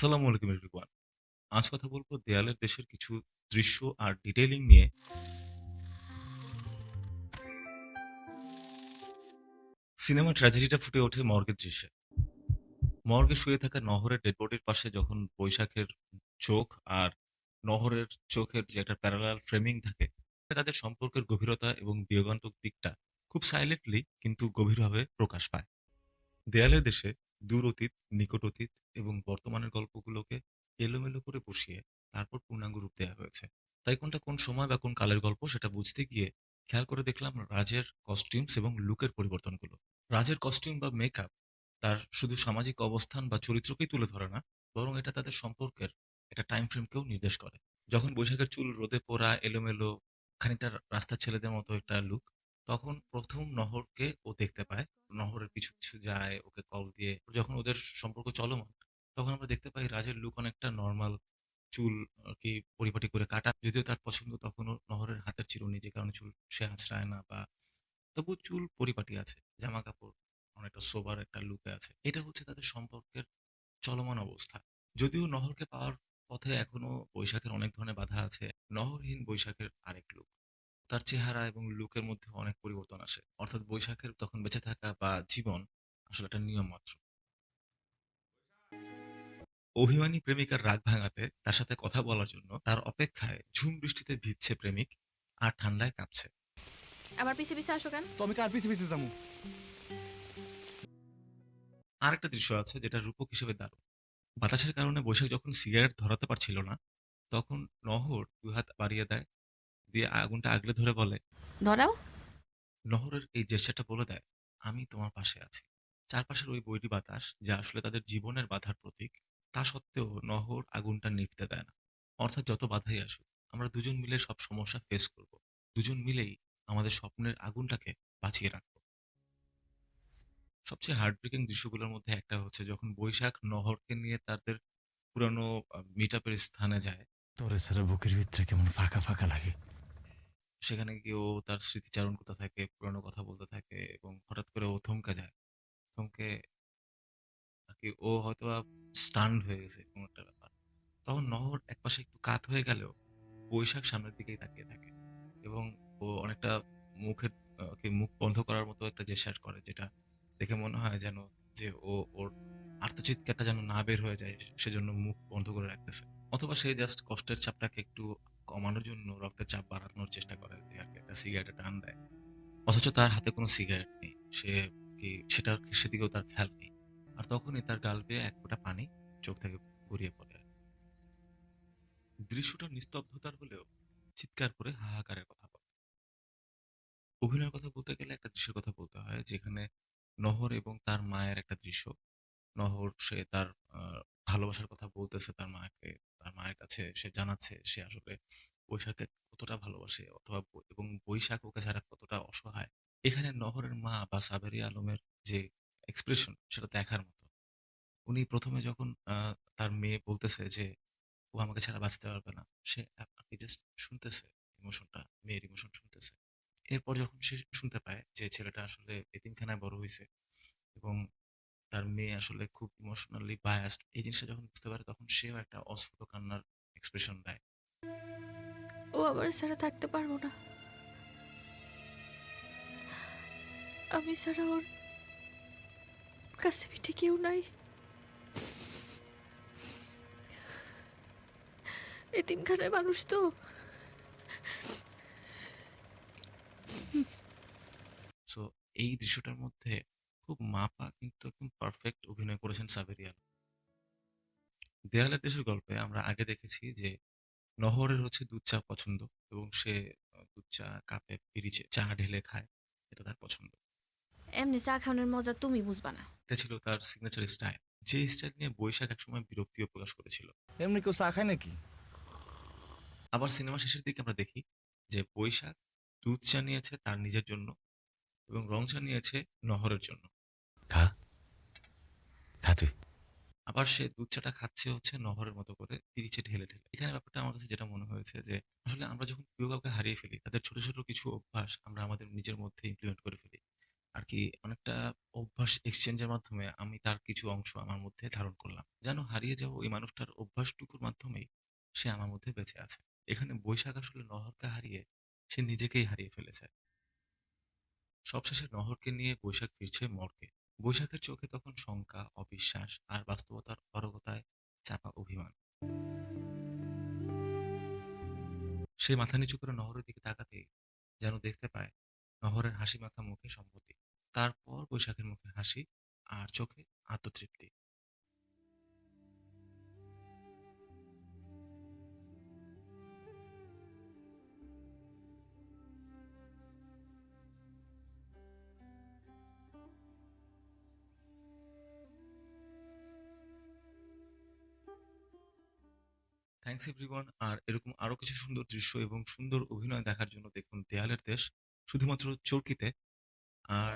আসসালামু আলাইকুম এভরিওয়ান আজ কথা বলব দেয়ালের দেশের কিছু দৃশ্য আর ডিটেইলিং নিয়ে। সিনেমা ট্র্যাজেডিটা ফুটে ওঠে মর্গের দৃশ্যে। মর্গে শুয়ে থাকা নহরের ডেড বডির পাশে যখন বৈশাখের চোখ আর নহরের চোখের যে একটা প্যারালাল ফ্রেমিং থাকে তাদের সম্পর্কের গভীরতা এবং বিয়োগান্তক দিকটা খুব সাইলেন্টলি কিন্তু গভীরভাবে প্রকাশ পায়। দেয়ালের দেশে দূর অতীত নিকট অতীত এবং বর্তমানের গল্পগুলোকে এলোমেলো করে বসিয়ে তারপর পূর্ণাঙ্গ রূপ দেওয়া হয়েছে। তাই কোনটা কোন সময় বা কোন কালের গল্প সেটা বুঝতে গিয়ে খেয়াল করে দেখলাম রাজের কস্টিউমস এবং লুকের পরিবর্তনগুলো। রাজের কস্টিউম বা মেকআপ তার শুধু সামাজিক অবস্থান বা চরিত্রকেই তুলে ধরে না, বরং এটা তাদের সম্পর্কের একটা টাইম ফ্রেমকেও নির্দেশ করে। যখন বৈশাখের চুল রোদে পোড়া, এলোমেলো, খানিকটা রাস্তার ছেলেদের মতো একটা লুক তখন প্রথম নহরকে ও দেখতে পায়। নহরের পিছু পিছু যায়, ওকে কল দিয়ে। যখন ওদের সম্পর্ক চলমান, তখন আমরা দেখতে পাই রাজের লুক অনেকটা নর্মাল চুল কি পরিপাটি করে কাটা। যদিও তার পছন্দ তখনও নহরের হাতের চিরুনি যে কারণে চুল সে আঁচড়ায় না বা তবু চুল পরিপাটি আছে জামা কাপড় অনেকটা সোবার একটা লুকে আছে। এটা হচ্ছে তাদের সম্পর্কের চলমান অবস্থা। যদিও নহরকে পাওয়ার পথে এখনও বৈশাখের অনেক ধরনের বাধা আছে, নহরহীন বৈশাখের আরেক লুক তার চেহারা এবং লুকের মধ্যে অনেক পরিবর্তন আসে। অর্থাৎ বৈশাখের তখন বেঁচে থাকা বা জীবন আসলে একটা নিয়ম মাত্র। অভিমানী প্রেমিকার রাগ ভাঙাতে তার সাথে কথা বলার জন্য তার অপেক্ষায় ঝুম বৃষ্টিতে ভিজছে প্রেমিক আর ঠান্ডায় কাঁপছে। আবার পিছে পিছে আসো কেন? তো আমি কার পিছে পিছে যাব? আরেকটা দৃশ্য আছে যেটা রূপক হিসেবে দারুণ। বাতাসের কারণে বৈশাখ যখন সিগারেট ধরাতে পারছিল না তখন নহর দুই হাত বাড়িয়ে দেয় দিয়ে আগুনটা আগলে ধরে বলে ধরাও। নহরের এই জেস্টারটা বলে দেয় আমি তোমার পাশে আছি। চারপাশের ওই বৈরী বাতাস যা আসলে তাদের জীবনের বাধার প্রতীক তা সত্ত্বেও নহর আগুনটা নিভতে দেয় না। অর্থাৎ যত বাধাই আসুক আমরা দুজন মিলে সব সমস্যা ফেস করব। দুজন মিলেই আমাদের স্বপ্নের আগুনটাকে বাঁচিয়ে রাখব। সবচেয়ে হার্ড হার্টব্রেকিং দৃশ্যগুলোর মধ্যে একটা হচ্ছে যখন বৈশাখ নহরকে নিয়ে তাদের পুরানো মিটাপের স্থানে যায়। তোরে সারা বুকের ভিতরে কেমন ফাঁকা ফাঁকা লাগে। সেখানে গিয়ে ও তার স্মৃতিচারণ করতে থাকে, পুরানো কথা বলতে থাকে এবং হঠাৎ করে ও থমকে যায়। থমকে আর কি ও হয়তো স্টান্ড হয়ে গেছে কোনো একটা ব্যাপার। তখন নহর একপাশে একটু কাত হয়ে গেলেও বৈশাখ সামনের দিকেই তাকিয়ে থাকে এবং ও অনেকটা মুখের কি মুখ বন্ধ করার মতো একটা জেস্টার করে যেটা দেখে মনে হয় যেন যে ও, ওর আর্তচিৎকারটা যেন না বের হয়ে যায় সেজন্য মুখ বন্ধ করে রাখতেছে। অথবা সে জাস্ট কষ্টের চাপটাকে একটু কমানোর জন্য রক্তের চাপ বাড়ানোর চেষ্টা করে আর কি একটা সিগারেটে টান দেয়। অথচ তার হাতে কোনো সিগারেট নেই। সে কি, সেটার সেদিকেও তার খেয়াল নেই। আর তখনই তার গাল বেয়ে এক ফোঁটা পানি চোখ থেকে গড়িয়ে পড়ে। দৃশ্যটা নিস্তব্ধতার হলেও চিৎকার করে হাহাকারের কথা বলে। অভিনয়ের কথা বলতে গেলে একটা দৃশ্যের কথা বলতে হয়, যেখানে নহর এবং তার মায়ের একটা দৃশ্য। নহর সে তার ভালোবাসার কথা বলতেছে তার মাকে, তার মায়ের কাছে সে জানাচ্ছে সে আসলে বৈশাখকে কতটা ভালোবাসে অথবা এবং বৈশাখ ওকে ছাড়া কতটা অসহায়। এখানে নহরের মা বা সাবেরিয়া আলমের যে এক্সপ্রেশন সেটা দেখার মতো। উনি প্রথমে যখন তার মেয়ে বলতেছে যে, ও আমাকে ছাড়া বাঁচতে পারবে না। সে আপনি জাস্ট শুনতেছে ইমোশনটা মেয়ের ইমোশন শুনতেছে। এরপর যখন সে শুনতে পায় যে ছেলেটা আসলে এতিমখানায় বড় হয়েছে এবং তার মেয়ে আসলে খুব ইমোশনালি বায়াসড এই জিনিসটা যখন বুঝতে পারে তখন সেও একটা অস্ফুট কান্নার এক্সপ্রেশন দেয়। ও আবার ছাড়া থাকতে পারব না। আমি ছাড়া ওর কাছে পিঠে কেউ নাই। এতিমখানায় মানুষ তো। সো এই দৃশ্যটার মধ্যে খুব মাপা কিন্তু একদম পারফেক্ট অভিনয় করেছেন সাবেরিয়ান। দেয়ালের দেশের গল্পে আমরা আগে দেখেছি যে নহরের হচ্ছে দুধ চা পছন্দ এবং সে দুধ চা কাপে পিরিচে চা ঢেলে খায় এটা তার পছন্দ। এমনি চা খাওয়ানোর মজা তুমি বুঝবা না। এটা ছিল তার সিগনেচার স্টাইল যে স্টাইল নিয়ে বৈশাখ একসময় বিরক্তিও প্রকাশ করেছিল। এমনি কেউ চা খায় নাকি? আবার সিনেমা শেষের দিকে আমরা দেখি যে বৈশাখ দুধ চা নিয়েছে তার নিজের জন্য এবং রং চা নিয়েছে নহরের জন্য। খা। খা তুই। আবার সে দুধ চাটা খাচ্ছে হচ্ছে নহরের মতো করে পিরিচে ঢেলে ঢেলে। এখানে ব্যাপারটা আমার কাছে যেটা মনে হয়েছে যে, আসলে আমরা যখন প্রিয় কাউকে হারিয়ে ফেলি, তাদের ছোট ছোট কিছু অভ্যাস আমরা আমাদের নিজের মধ্যে ইমপ্লিমেন্ট করে ফেলি। আর কি অনেকটা অভ্যাস এক্সচেঞ্জের মাধ্যমে আমি তার কিছু অংশ আমার মধ্যে ধারণ করলাম। যেন হারিয়ে যাওয়া ওই মানুষটার অভ্যাসটুকুর মাধ্যমেই সে আমার মধ্যে বেঁচে আছে। এখানে বৈশাখ আসলে নহরকে হারিয়ে সে নিজেকেই হারিয়ে ফেলেছে। সবশেষে নহরকে নিয়ে বৈশাখ ফিরছে মর্গে বৈশাখের চোখে তখন শঙ্কা, অবিশ্বাস আর বাস্তবতার অরগতায় চাপা অভিমান। সে মাথা নিচু করে নহরের দিকে তাকাতে যেন দেখতে পায় নহরের হাসি মাখা মুখে সম্মতি তারপর বৈশাখের মুখে হাসি আর চোখে আত্মতৃপ্তি। থ্যাংকস এভরিওয়ান আর এরকম আরও কিছু সুন্দর দৃশ্য এবং সুন্দর অভিনয় দেখার জন্য দেখুন দেয়ালের দেশ, শুধুমাত্র চরকিতে। আর